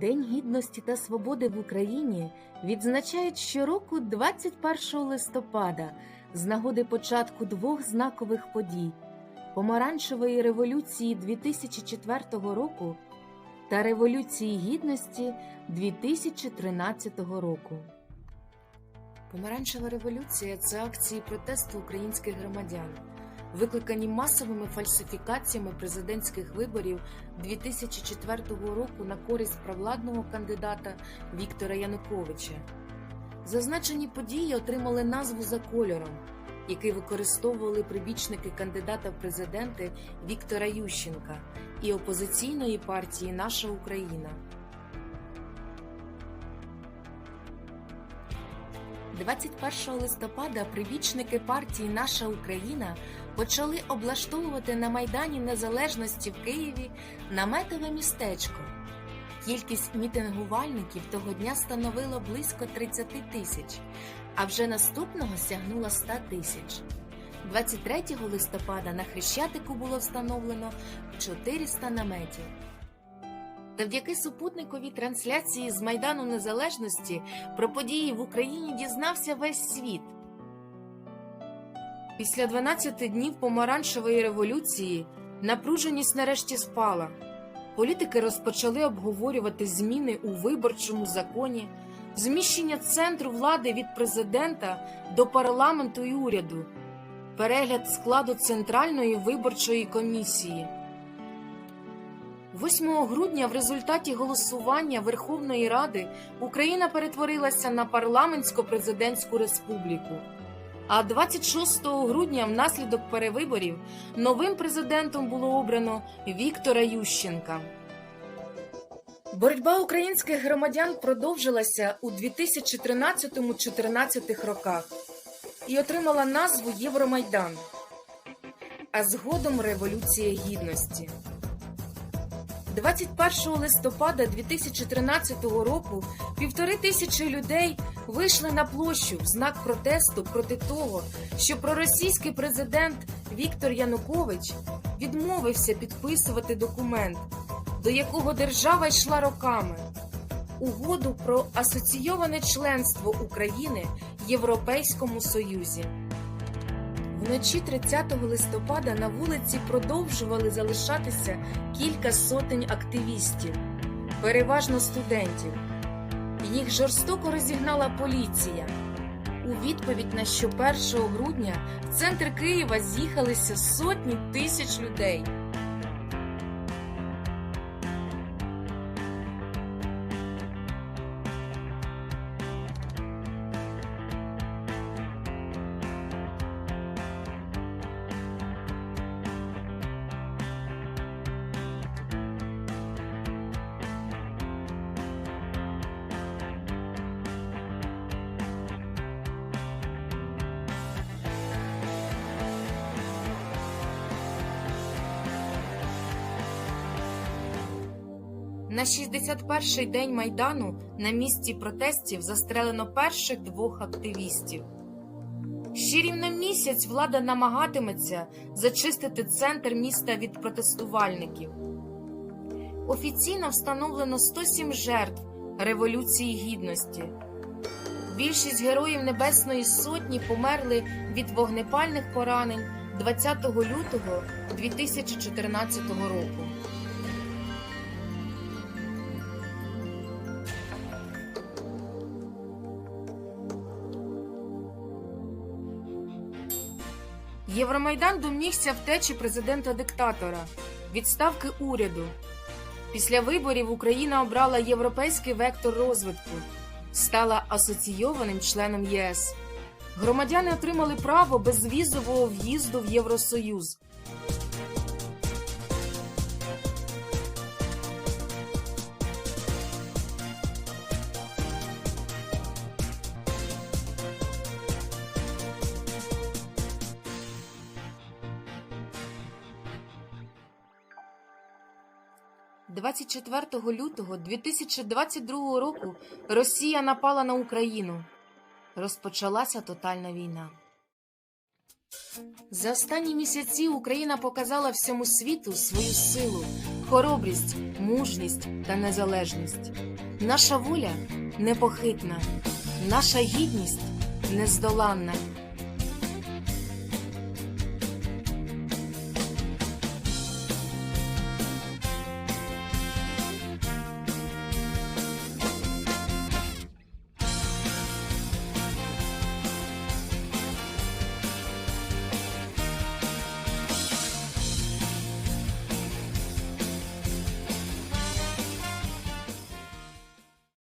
День гідності та свободи в Україні відзначають щороку 21 листопада з нагоди початку двох знакових подій Помаранчевої революції 2004 року та Революції Гідності 2013 року. Помаранчева революція це акції протесту українських громадян, викликані масовими фальсифікаціями президентських виборів 2004 року на користь провладного кандидата Віктора Януковича. Зазначені події отримали назву за кольором, який використовували прибічники кандидата в президенти Віктора Ющенка і опозиційної партії Наша Україна. 21 листопада прибічники партії Наша Україна почали облаштовувати на Майдані Незалежності в Києві наметове містечко. Кількість мітингувальників того дня становила близько 30 тисяч, а вже наступного сягнула 100 тисяч. 23 листопада на Хрещатику було встановлено 400 наметів. Завдяки супутниковій трансляції з Майдану Незалежності про події в Україні дізнався весь світ. Після 12 днів помаранчевої революції напруженість нарешті спала. Політики розпочали обговорювати зміни у виборчому законі, зміщення центру влади від президента до парламенту і уряду, перегляд складу Центральної виборчої комісії. 8 грудня в результаті голосування Верховної Ради Україна перетворилася на парламентсько-президентську республіку. А 26 грудня, внаслідок перевиборів, новим президентом було обрано Віктора Ющенка. Боротьба українських громадян продовжилася у 2013-14 роках і отримала назву Євромайдан, а згодом Революція Гідності. 21 листопада 2013 року півтори тисячі людей вийшли на площу в знак протесту проти того, що проросійський президент Віктор Янукович відмовився підписувати документ, до якого держава йшла роками угоду про асоційоване членство України в Європейському Союзі. Вночі 30 листопада на вулиці продовжували залишатися кілька сотень активістів, переважно студентів. Їх жорстоко розігнала поліція. У відповідь на що 1 грудня в центр Києва з'їхалися сотні тисяч людей. На 61-й день майдану на місці протестів застрелено перших двох активістів. Ще рівно місяць влада намагатиметься зачистити центр міста від протестувальників. Офіційно встановлено 107 жертв Революції Гідності. Більшість героїв Небесної Сотні померли від вогнепальних поранень 20 лютого 2014 року. Євромайдан домігся втечі президента-диктатора, відставки уряду. Після виборів Україна обрала європейський вектор розвитку, стала асоційованим членом ЄС. Громадяни отримали право безвізового в'їзду в Євросоюз. – 24 лютого 2022 року Росія напала на Україну. Розпочалася тотальна війна. За останні місяці Україна показала всьому світу свою силу, хоробрість, мужність та незалежність. Наша воля непохитна, наша гідність нездоланна.